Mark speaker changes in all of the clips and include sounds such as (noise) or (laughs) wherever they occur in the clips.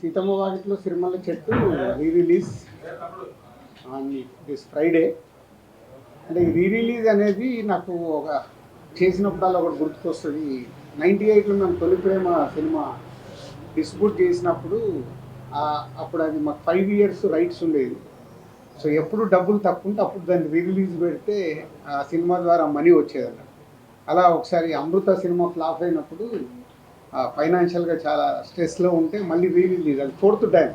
Speaker 1: Seethamma Vakitlo Sirimalle Chettu re release on this Friday అంటే ఈ re release అనేది నాకు ఒక చేసినప్పుడల్లా ఒకటి గుర్తుకొస్తుంది. నైంటీ ఎయిట్లో మేము తొలి ప్రేమ సినిమా డిస్ట్రిబ్యూట్ చేసినప్పుడు అప్పుడు అది మాకు ఫైవ్ ఇయర్స్ రైట్స్ ఉండేది. సో ఎప్పుడు డబ్బులు తక్కువ ఉంటే అప్పుడు దాన్ని రీ రిలీజ్ పెడితే ఆ సినిమా ద్వారా మనీ వచ్చేదన్నమాట అలా ఒకసారి అమృత సినిమా ఫ్లాప్ అయినప్పుడు ఫైనాన్షియల్గా చాలా స్ట్రెస్లో ఉంటే మళ్ళీ రీ రిలీజ్ అది ఫోర్త్ టైం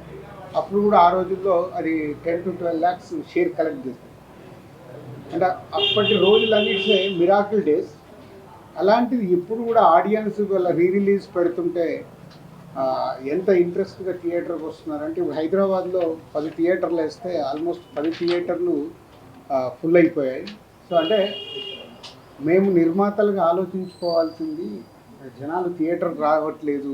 Speaker 1: అప్పుడు కూడా ఆ రోజుల్లో అది ten to twelve lakhs share collect చేస్తుంది అంటే అప్పటి రోజులన్నిటిలో మిరాకిల్ డేస్ అలాంటిది ఇప్పుడు కూడా ఆడియన్స్ వల్ల రీ రిలీజ్ పెడుతుంటే ఎంత ఇంట్రెస్ట్గా థియేటర్కి వస్తున్నారంటే ఇప్పుడు హైదరాబాద్లో పది థియేటర్లు వేస్తే ఆల్మోస్ట్ పది థియేటర్లు ఫుల్ అయిపోయాయి. సో అంటే మేము నిర్మాతలుగా ఆలోచించుకోవాల్సింది జనాలు థియేటర్ రావట్లేదు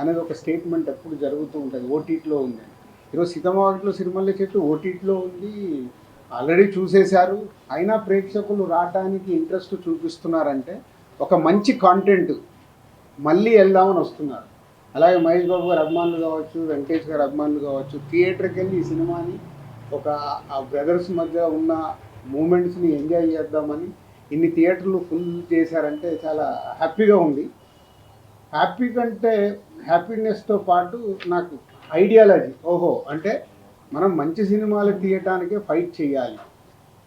Speaker 1: అనేది ఒక స్టేట్మెంట్ ఎప్పుడు జరుగుతూ ఉంటుంది. ఓటీటీలో ఉంది. ఈరోజు సీతమ్మవాకిట్లో సిరిమల్లె చెట్టు ఓటీటీలో ఉంది. ఆల్రెడీ చూసేశారు. అయినా ప్రేక్షకులు రావడానికి ఇంట్రెస్ట్ చూపిస్తున్నారంటే ఒక మంచి కాంటెంట్ మళ్ళీ వెళ్దామని వస్తున్నారు. అలాగే మహేష్ బాబు గారు అభిమానులు కావచ్చు వెంకటేష్ గారు అభిమానులు కావచ్చు థియేటర్కి వెళ్ళి ఈ సినిమాని ఒక ఆ బ్రదర్స్ మధ్య ఉన్న మూమెంట్స్ని ఎంజాయ్ చేద్దామని ఇన్ని థియేటర్లు ఫుల్ చేశారంటే చాలా హ్యాపీగా ఉంది. హ్యాపీ కంటే హ్యాపీనెస్తో పాటు నాకు ఐడియాలజీ ఓహో అంటే మనం మంచి సినిమాలు తీయటానికే ఫైట్ చేయాలి.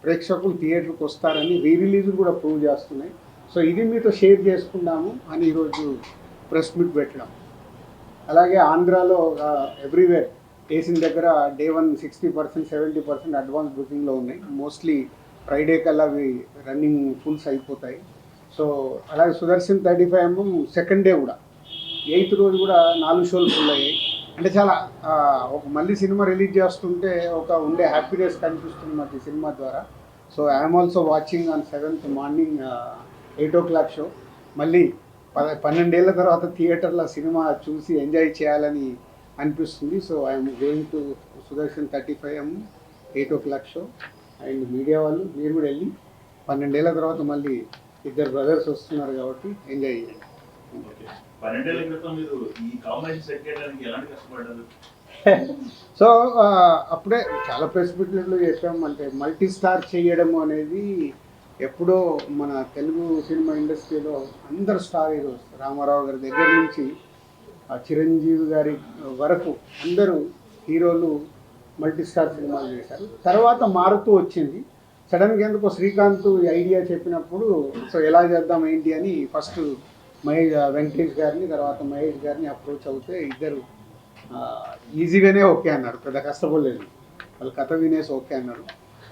Speaker 1: ప్రేక్షకులు థియేటర్కి వస్తారని రీ రిలీజ్ కూడా ప్రూవ్ చేస్తున్నాయి. సో ఇది మీతో షేర్ చేసుకుందాము అని ఈరోజు ప్రెస్ మీట్ పెట్టడం. అలాగే ఆంధ్రాలో ఎవ్రీవేర్ వేసిన దగ్గర day one sixty percent seventy percent advance బుకింగ్లో ఉన్నాయి. మోస్ట్లీ ఫ్రైడే కల్లా అవి రన్నింగ్ ఫుల్స్ అయిపోతాయి. సో అలాగే Sudarshan thirty five MM second day కూడా. ఎయిత్ రోజు కూడా నాలుగు షోలు ఫుల్ అయ్యాయి. అంటే చాలా ఒక మళ్ళీ సినిమా రిలీజ్ చేస్తుంటే ఒక ఉండే హ్యాపీనెస్ కనిపిస్తుంది మాకు ఈ సినిమా ద్వారా. So I'm also watching on seventh morning eight o'clock show మళ్ళీ పద పన్నెండేళ్ళ తర్వాత థియేటర్లో సినిమా చూసి ఎంజాయ్ చేయాలని అనిపిస్తుంది. So I'm going to Sudarshan thirty five M eight o'clock show and media వాళ్ళు మీరు కూడా వెళ్ళి పన్నెండేళ్ళ తర్వాత మళ్ళీ ఇద్దరు బ్రదర్స్ వస్తున్నారు కాబట్టి ఎంజాయ్ చేయండి. (laughs) సో అప్పుడే చాలా ప్రెస్ మీట్లలో చెప్పాం అంటే మల్టీ స్టార్ చేయడము అనేది ఎప్పుడో మన తెలుగు సినిమా ఇండస్ట్రీలో అందరు స్టార్ హీరోస్ రామారావు గారి దగ్గర నుంచి ఆ చిరంజీవి గారి వరకు అందరూ హీరోలు మల్టీ స్టార్ సినిమాలు చేశారు. తర్వాత మారుతూ వచ్చింది. సడన్గా ఎందుకో శ్రీకాంత్ ఈ ఐడియా చెప్పినప్పుడు సో ఎలా చేద్దాం ఏంటి? అని ఫస్ట్ మహేష్ వెంకటేష్ గారిని తర్వాత మహేష్ గారిని అప్రోచ్ అవుతే ఇద్దరు ఈజీగానే ఓకే అన్నారు. పెద్ద కష్టపడలేదు వాళ్ళు కథ వినేసి ఓకే అన్నారు.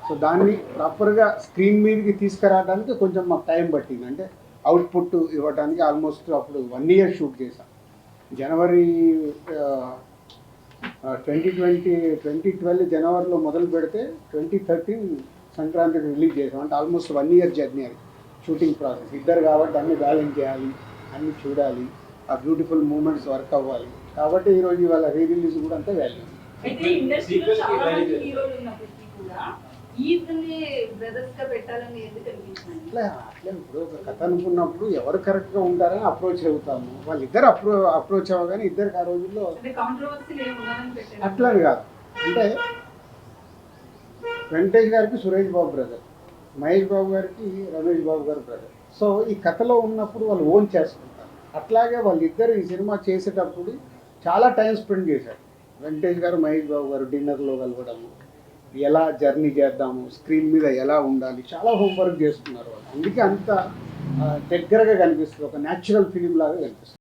Speaker 1: సో దాన్ని ప్రాపర్గా స్క్రీన్ మీదకి తీసుకురావడానికి కొంచెం మాకు టైం పట్టింది. అంటే అవుట్పుట్ ఇవ్వడానికి ఆల్మోస్ట్ అప్పుడు వన్ ఇయర్ షూట్ చేశాం. జనవరి ట్వంటీ ట్వంటీ ట్వంటీ ట్వెల్వ్ జనవరిలో మొదలు పెడితే ట్వంటీ థర్టీన్ సంక్రాంతికి రిలీజ్ చేసాం. అంటే ఆల్మోస్ట్ వన్ ఇయర్ జర్నీ అది. Shooting process. ఇద్దరు కాబట్టి అన్ని బ్యాలెన్స్ చేయాలి అన్ని చూడాలి ఆ బ్యూటిఫుల్ మూమెంట్స్ వర్క్ అవ్వాలి. కాబట్టి ఈరోజు ఇవాళ రీ రిలీజ్ కూడా అంతే వాల్యూ
Speaker 2: అయితే ఇండస్ట్రీలో చాలా మంది హీరోలు ఉన్నప్పటికీ కూడా గా
Speaker 1: అట్లా అట్లా ఇప్పుడు ఒక కథ అనుకున్నప్పుడు ఎవరు కరెక్ట్గా ఉంటారని అప్రోచ్ అవుతాము. వాళ్ళిద్దరు అప్రో అప్రోచ్ అవ్వగానే ఇద్దరికి ఆ రోజుల్లో
Speaker 2: అంటే కాంట్రవర్సీ ఏమి ఉండాలని పెట్టారు.
Speaker 1: అట్లని కాదు. అంటే వెంకటేష్ గారికి సురేష్ బాబు బ్రదర్ మహేష్ బాబు గారికి రమేష్ బాబు గారు బ్రదర్ సో ఈ కథలో ఉన్నప్పుడు వాళ్ళు ఓన్ చేసుకుంటారు. అట్లాగే వాళ్ళిద్దరు ఈ సినిమా చేసేటప్పుడు చాలా టైం స్పెండ్ చేశారు. వెంకటేష్ గారు మహేష్ బాబు గారు డిన్నర్లో కలవడము ఎలా జర్నీ చేద్దాము స్క్రీన్ మీద ఎలా ఉండాలి చాలా హోంవర్క్ చేసుకున్నారు వాళ్ళు. అందుకే అంత దగ్గరగా కనిపిస్తుంది ఒక న్యాచురల్ ఫిలిం లాగా కనిపిస్తుంది.